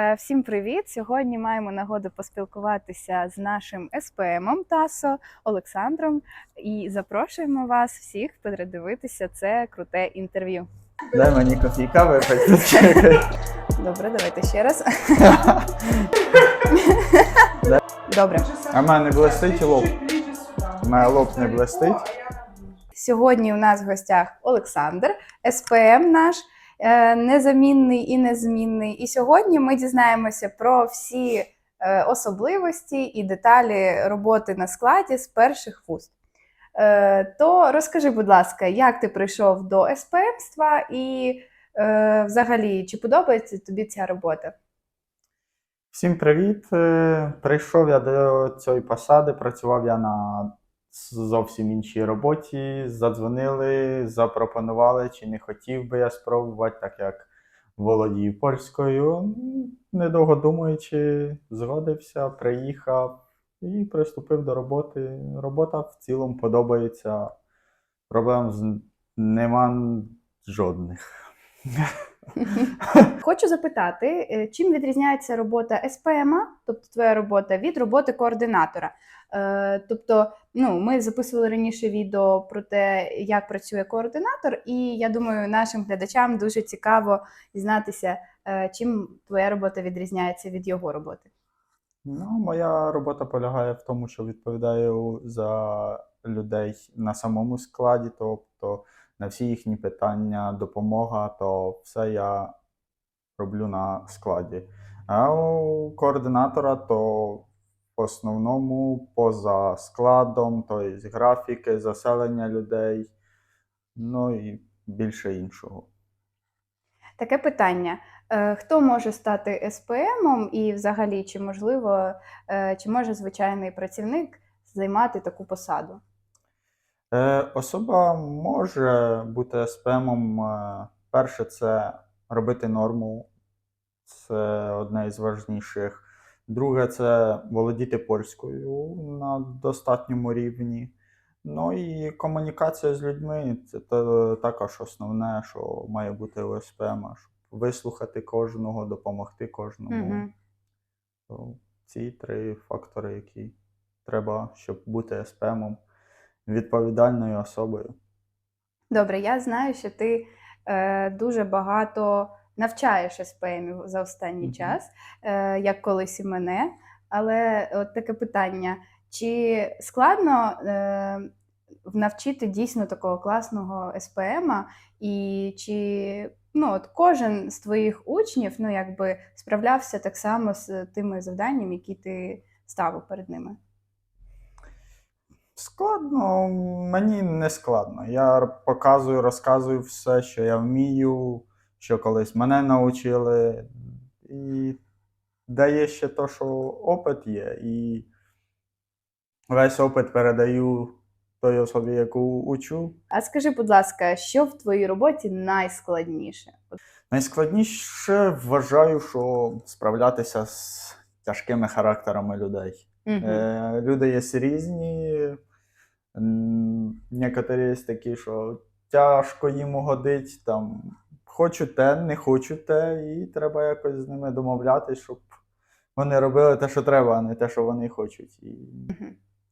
Е, Всім привіт! Сьогодні маємо нагоду поспілкуватися з нашим СПМом ТАСО Олександром і запрошуємо вас всіх передивитися це круте інтерв'ю. Дай мені кофійка випити. Добре, давайте ще раз. Добре. А в мене блистить лоб. У мене лоб не блистить. Сьогодні у нас в гостях Олександр, СПМ наш е, незамінний і незмінний. І сьогодні ми дізнаємося про всі е, особливості і деталі роботи на складі з перших вуст. Е, То розкажи, будь ласка, як ти прийшов до СПМства і е, взагалі чи подобається тобі ця робота? Всім привіт. Е, Прийшов я до цієї посади, працював я на зовсім іншій роботі. Задзвонили, запропонували, чи не хотів би я спробувати, так як володію польською. Недовго думаючи, згодився, приїхав і приступив до роботи. Робота в цілому подобається. Проблем нема жодних. Хочу запитати, е, чим відрізняється робота СПМа, тобто твоя робота, від роботи координатора? Е, Тобто, ну, ми записували раніше відео про те, як працює координатор, і я думаю, нашим глядачам дуже цікаво дізнатися, е, чим твоя робота відрізняється від його роботи. Ну, моя робота полягає в тому, що відповідаю за людей на самому складі, тобто на всі їхні питання, допомога, то все я роблю на складі. А у координатора то в основному поза складом, тобто графіки, заселення людей, ну і більше іншого. Таке питання: Е, хто може стати СПМом, і взагалі, чи можливо, е, чи може звичайний працівник займати таку посаду? Е, особа може бути СПМом. Перше, це робити норму. Це одне із важніших. Друге, це володіти польською на достатньому рівні. Ну і комунікація з людьми це також основне, що має бути у СПМа, щоб вислухати кожного, допомогти кожному. Угу. Ці три фактори, які треба, щоб бути СПМом, відповідальною особою. Добре, я знаю, що ти е, дуже багато навчаєш СПМів за останній Мгм. час, е, як колись і мене. Але от таке питання: чи складно е, навчити дійсно такого класного СПМа, і чи ну, от кожен з твоїх учнів ну, якби справлявся так само з тими завданнями, які ти ставив перед ними? Складно, мені не складно. Я показую, розказую все, що я вмію, що колись мене навчили. І дає ще то, що опит є. І весь опит передаю той особі, яку учу. А скажи, будь ласка, що в твоїй роботі найскладніше? Найскладніше вважаю, що справлятися з тяжкими характерами людей. Мгм. Е, люди є різні. Некоторі є такі, що тяжко їм угодить, там хочу те, не хочу те, і треба якось з ними домовлятись, щоб вони робили те, що треба, а не те, що вони хочуть. І,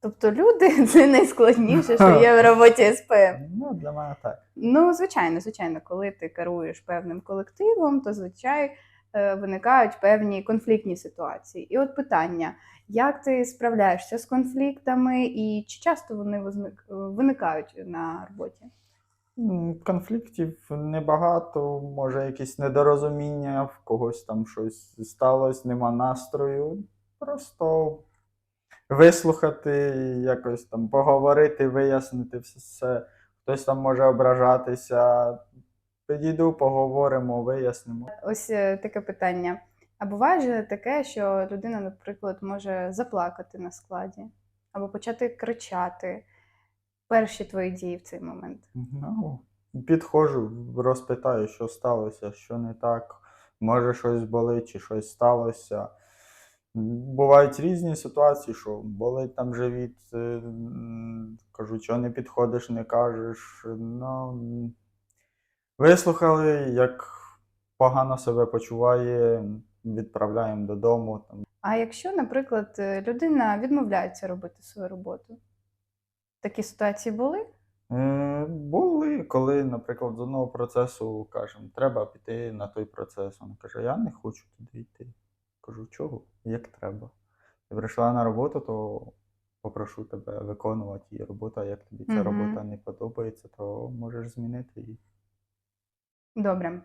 Тобто люди це найскладніше, що є в роботі СПМ. ну, для мене так. Ну, звичайно, звичайно, коли ти керуєш певним колективом, то звичайно е, виникають певні конфліктні ситуації. І от питання: як ти справляєшся з конфліктами, і чи часто вони возник- виникають на роботі? Конфліктів небагато, може якісь недорозуміння, в когось там щось сталося, нема настрою. Просто вислухати, якось там поговорити, вияснити все. все. Хтось там може ображатися. Підійду, поговоримо, вияснимо. Ось е, таке питання. А буває же таке, що людина, наприклад, може заплакати на складі або почати кричати. Перші твої дії в цей момент. Ну, підходжу, розпитаю, що сталося, що не так. Може, щось болить чи щось сталося. Бувають різні ситуації, що болить там живіт, е, кажу, чого не підходиш, не кажеш. Ну, вислухали, як погано себе почуває, відправляємо додому. А якщо, наприклад, е, людина відмовляється робити свою роботу, такі ситуації були? Е, були, коли, наприклад, з одного процесу кажемо, треба піти на той процес. Вона каже, я не хочу туди йти. Кажу, чого? Як треба? Ти прийшла на роботу, то попрошу тебе виконувати її роботу, а як тобі ця Мгм. робота не подобається, то можеш змінити її. Добре.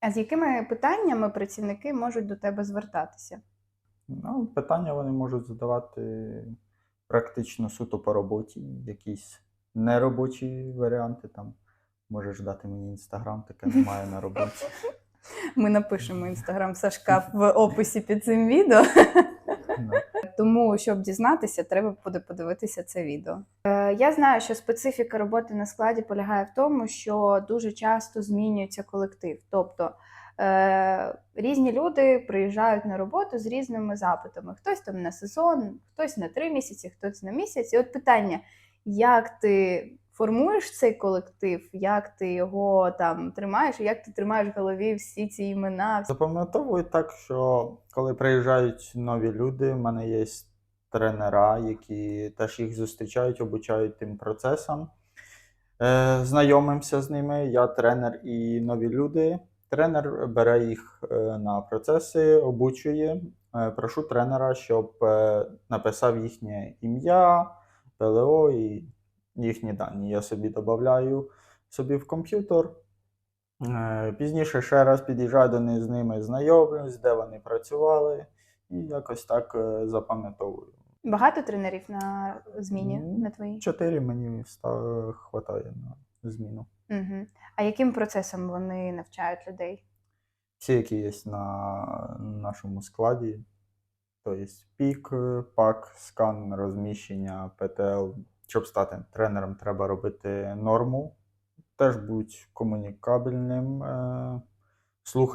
А з якими питаннями працівники можуть до тебе звертатися? Ну, питання вони можуть задавати практично суто по роботі, якісь неробочі варіанти. Там можеш дати мені інстаграм, таке немає на роботі. Ми напишемо інстаграм Сашка в описі під цим відео. Тому, щоб дізнатися, треба буде подивитися це відео. Е, я знаю, що специфіка роботи на складі полягає в тому, що дуже часто змінюється колектив. Тобто різні люди приїжджають на роботу з різними запитами. Хтось там на сезон, хтось на три місяці, хтось на місяць. І от питання: як ти формуєш цей колектив, як ти його там тримаєш, як ти тримаєш в голові всі ці імена, Запам'ятовую так, що коли приїжджають нові люди, в мене є тренера, які теж їх зустрічають, обучають тим процесам. Е, знайомимося з ними. Я тренер і нові люди. Тренер бере їх е, на процеси, обучує. Е, прошу тренера, щоб е, написав їхнє ім'я, ПЛО і їхні дані. Я собі додаю собі в комп'ютер. Пізніше ще раз під'їжджаю до них з ними, знайомлюсь, де вони працювали, і якось так запам'ятовую. Багато тренерів на зміні Ну, на твоїй? Чотири мені ста- хватає на зміну. Угу. А яким процесом вони навчають людей? Всі, які є на нашому складі, то є пік, пак, скан, розміщення, ПТЛ. Щоб стати тренером, треба робити норму, теж бути комунікабельним, е,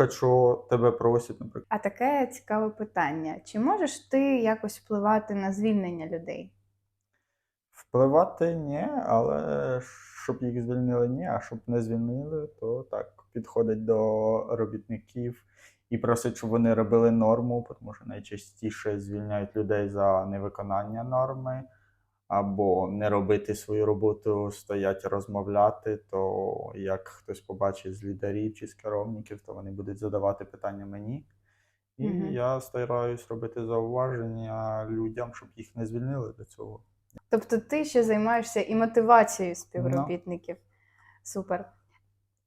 що тебе просять, наприклад. А таке цікаве питання: чи можеш ти якось впливати на звільнення людей? Впливати ні, але щоб їх звільнили, ні, а щоб не звільнили, то так, підходить до робітників і просить, щоб вони робили норму, тому що найчастіше звільняють людей за невиконання норми, або не робити свою роботу, стоять розмовляти, то як хтось побачить з лідерів чи з керівників, то вони будуть задавати питання мені. І Мгм. я стараюсь робити зауваження людям, щоб їх не звільнили до цього. Тобто ти ще займаєшся і мотивацією співробітників. Супер.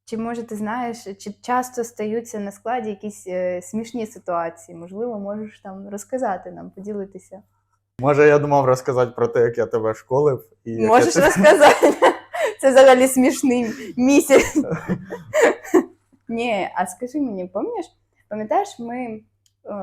Чи може ти знаєш, чи часто стаються на складі якісь е, смішні ситуації? Можливо, можеш там розказати нам, поділитися. Може, я думав розказати про те, як я тебе школив. І як Можеш я... розказати? Це взагалі смішний місяць. Ні, а скажи мені, пам'ятаєш, пам'ятаєш, ми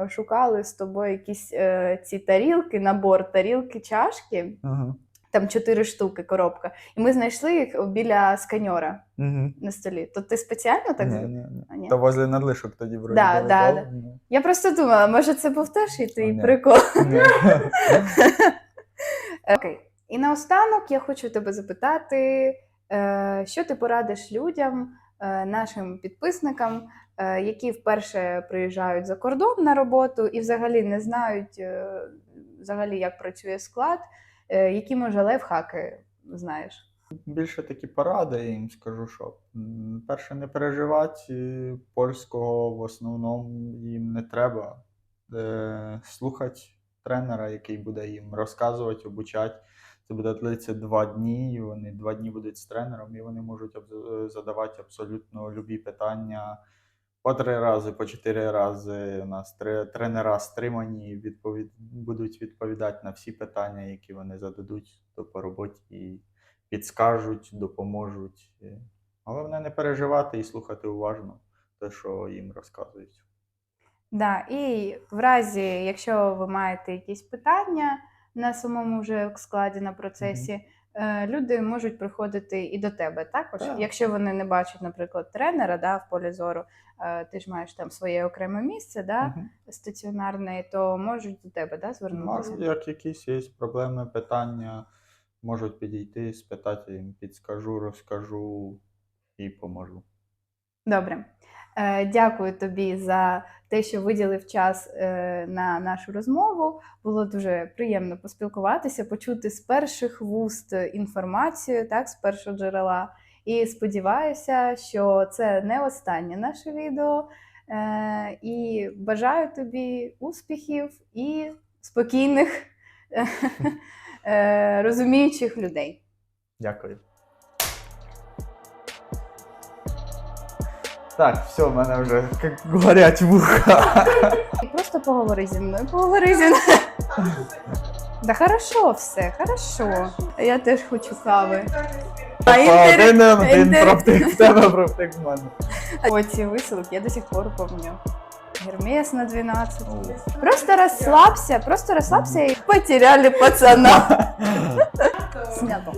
шукали з тобою якісь е, ці тарілки, набор тарілки, чашки, Угу. там чотири штуки, коробка, і ми знайшли їх біля сканьора Угу. на столі. То ти спеціально так? Ні, ні, ні. А, ні? Та возле надлишок тоді вроді. Да, да, да? Я просто думала, може це був теж і твій прикол. ні. Окей. І наостанок я хочу тебе запитати, е, що ти порадиш людям, е, нашим підписникам, е, які вперше приїжджають за кордон на роботу і взагалі не знають, е, взагалі, як працює склад, е, які може лайфхаки знаєш? Більше такі поради я їм скажу, що перше не переживати, е, польського в основному їм не треба. Е, слухати тренера, який буде їм розказувати, обучати. Це буде длитися два дні, і вони два дні будуть з тренером, і вони можуть задавати абсолютно любі питання. По три рази, по чотири рази у нас три, тренера стримані відповід, будуть відповідати на всі питання, які вони зададуть то по роботі, і підскажуть, допоможуть. Головне не переживати і слухати уважно те, що їм розказують. Да, і в разі, якщо ви маєте якісь питання на самому вже складі на процесі, люди можуть приходити і до тебе також. Так. Якщо вони не бачать, наприклад, тренера да, в полі зору, е, ти ж маєш там своє окреме місце, да, угу. стаціонарне, то можуть до тебе да, звернутися. Як якісь є проблеми, питання, можуть підійти, спитати, їм підскажу, розкажу і поможу. Добре. Е, Дякую тобі за те, що виділив час е, на нашу розмову. Було дуже приємно поспілкуватися, почути з перших вуст інформацію, так, з першого джерела. І сподіваюся, що це не останнє наше відео. Е, І бажаю тобі успіхів і спокійних, е, розуміючих людей. Дякую. Так, все, в мене вже як горять вуха. І просто поговори зі мною, поговори зі мною. Да хорошо все, хорошо. Я теж хочу кави. А інтер- Один один інтер- правтик в тебе, правтик в мене. Оці висилки я до сих пор помню. Гермес на 12. Просто розслабся, просто розслабся і потеряли пацана. Снято.